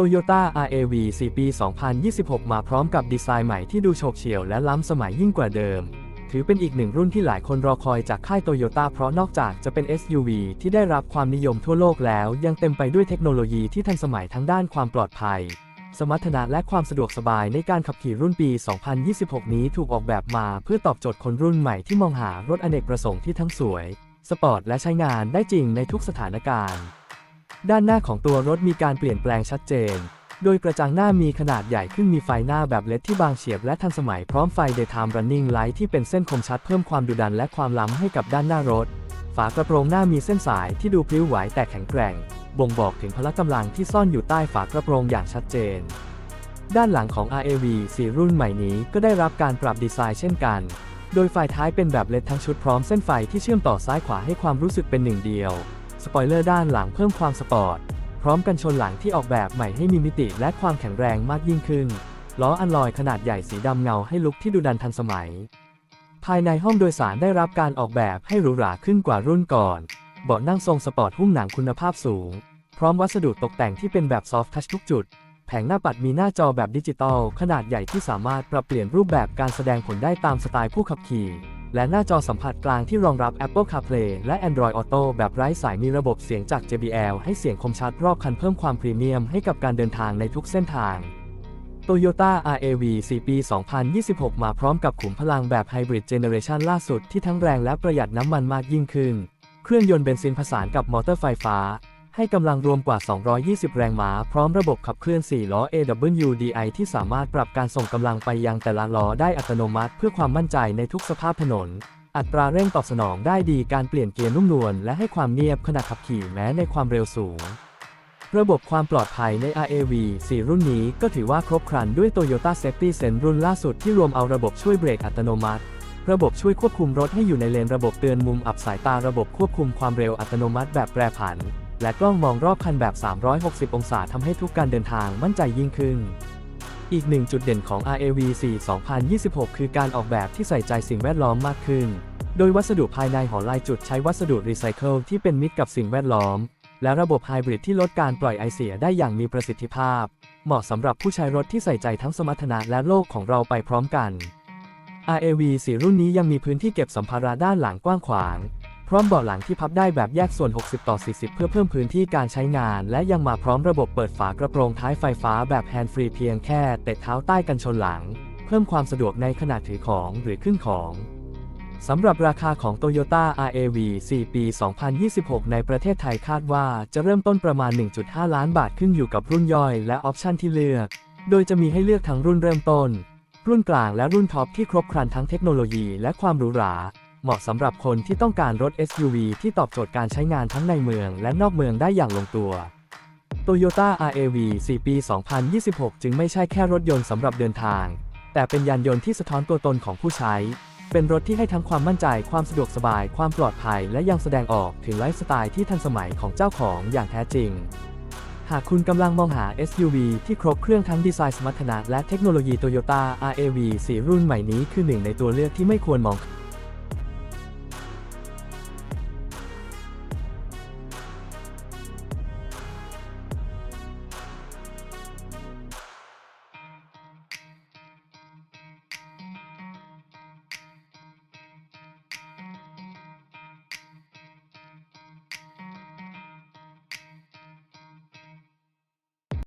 Toyota RAV 4 ปี 2026 มาพร้อมกับดีไซน์ใหม่ที่ดูโฉบเฉี่ยวและล้ำสมัยยิ่งกว่าเดิม ถือเป็นอีกหนึ่งรุ่นที่หลายคนรอคอยจากค่ายโตโยต้าเพราะนอกจากจะเป็น SUV ที่ได้รับความนิยมทั่วโลกแล้ว ยังเต็มไปด้วยเทคโนโลยีที่ทันสมัยทั้งด้านความปลอดภัย สมรรถนะและความสะดวกสบายในการขับขี่รุ่นปี 2026 นี้ถูกออกแบบมาเพื่อตอบโจทย์คนรุ่นใหม่ที่มองหารถอเนกประสงค์ที่ทั้งสวย สปอร์ตและใช้งานได้จริงในทุกสถานการณ์ ด้านหน้าของตัวรถมีการเปลี่ยนแปลงชัดเจน โดยกระจังหน้ามีขนาดใหญ่ขึ้นมีไฟหน้าแบบเลดที่บางเฉียบและทันสมัยพร้อมไฟ Daytime Running Light ที่เป็นเส้นคมชัดเพิ่มความดุดันและความล้ำให้กับด้านหน้ารถ ฝากระโปรงหน้ามีเส้นสายที่ดูพลิ้วไหวแต่แข็งแกร่ง บ่งบอกถึงพละกำลังที่ซ่อนอยู่ใต้ฝากระโปรงอย่างชัดเจน ด้านหลังของ RAV 4 รุ่นใหม่นี้ก็ได้รับการปรับดีไซน์เช่นกัน โดยไฟท้ายเป็นแบบเลดทั้งชุดพร้อมเส้นไฟที่เชื่อมต่อซ้ายขวาให้ความรู้สึกเป็นหนึ่งเดียว สปอยเลอร์ด้านหลังเพิ่มความสปอร์ต พร้อมกันชนหลังที่ออกแบบใหม่ให้มีมิติและความแข็งแรงมากยิ่งขึ้น ล้ออันลอยขนาดใหญ่สีดำเงาให้ลุคที่ดูดันทันสมัย ภายในห้องโดยสารได้รับการออกแบบให้หรูหราขึ้นกว่ารุ่นก่อน เบาะนั่งทรงสปอร์ตหุ้มหนังคุณภาพสูง พร้อมวัสดุตกแต่งที่เป็นแบบซอฟท์ทัชทุกจุด แผงหน้าปัดมีหน้าจอแบบดิจิตอลขนาดใหญ่ที่สามารถปรับเปลี่ยนรูปแบบการแสดงผลได้ตามสไตล์ผู้ขับขี่ และหน้าจอสัมผัสกลางที่รองรับ Apple CarPlay และ Android Auto แบบไร้สายมีระบบเสียงจาก JBL ให้เสียงคมชัดรอบคันเพิ่มความพรีเมียมให้กับการเดินทางในทุกเส้นทาง Toyota RAV 4 ปี 2026 มาพร้อมกับขุมพลังแบบไฮบริดเจเนเรชันล่าสุดที่ทั้งแรงและประหยัดน้ำมันมากยิ่งขึ้น เครื่องยนต์เบนซินผสานกับมอเตอร์ไฟฟ้า ให้กำลังรวมกว่า 220 แรงม้า พร้อมระบบขับเคลื่อน 4 ล้อ AWDI ที่สามารถปรับการส่งกำลังไปยังแต่ละล้อได้อัตโนมัติ เพื่อความมั่นใจในทุกสภาพถนน อัตราเร่งตอบสนองได้ดีการเปลี่ยนเกียร์นุ่มนวลและให้ความเงียบขณะขับขี่แม้ในความเร็วสูง ระบบความปลอดภัยใน RAV 4 รุ่นนี้ก็ถือว่าครบครันด้วย Toyota Safety Sense รุ่นล่าสุดที่รวมเอาระบบช่วยเบรกอัตโนมัติระบบช่วยควบคุมรถให้อยู่ในเลนระบบเตือนมุมอับสายตาระบบควบคุมความเร็วอัตโนมัติแบบแปรผัน และกล้องมองรอบคันแบบ 360 องศาทำให้ทุกการเดินทางมั่นใจยิ่งขึ้น อีกหนึ่งจุดเด่นของ RAV 4 2026 คือการออกแบบที่ใส่ใจสิ่งแวดล้อมมากขึ้น โดยวัสดุภายในหอลายจุดใช้วัสดุรีไซเคิลที่เป็นมิตรกับสิ่งแวดล้อม และระบบไฮบริดที่ลดการปล่อยไอเสียได้อย่างมีประสิทธิภาพ เหมาะสำหรับผู้ใช้รถที่ใส่ใจทั้งสมรรถนะและโลกของเราไปพร้อมกัน RAV 4รุ่นนี้ยังมีพื้นที่เก็บสัมภาระด้านหลังกว้างขวาง พร้อมเบาะหลังที่พับได้แบบแยกส่วน 60 ต่อ 40 เพื่อเพิ่มพื้นที่การใช้งาน และยังมาพร้อมระบบเปิดฝากระโปรงท้ายไฟฟ้าแบบแฮนด์ฟรีเพียงแค่เตะเท้าใต้กันชนหลัง เพิ่มความสะดวกในขณะถือของหรือขึ้นของสำหรับราคาของ Toyota RAV 4 ปี 2026 ในประเทศไทยคาดว่าจะเริ่มต้นประมาณ 1.5 ล้านบาทขึ้นอยู่กับรุ่นย่อยและออปชันที่เลือก โดยจะมีให้เลือกทั้งรุ่นเริ่มต้น รุ่นกลางและรุ่นท็อปที่ครบครันทั้งเทคโนโลยีและความหรูหรา เหมาะสำหรับคนที่ต้องการรถ SUV ที่ตอบโจทย์การใช้งานทั้งในเมืองและนอกเมืองได้อย่างลงตัว Toyota RAV 4 ปี 2026 จึงไม่ใช่แค่รถยนต์สำหรับเดินทาง แต่เป็นยานยนต์ที่สะท้อนตัวตนของผู้ใช้ เป็นรถที่ให้ทั้งความมั่นใจ ความสะดวกสบาย ความปลอดภัย และยังแสดงออกถึงไลฟ์สไตล์ที่ทันสมัยของเจ้าของอย่างแท้จริง หากคุณกำลังมองหา SUV ที่ครบเครื่องทั้งดีไซน์สมรรถนะและเทคโนโลยี Toyota RAV 4 รุ่นใหม่นี้คือหนึ่งในตัวเลือกที่ไม่ควรมอง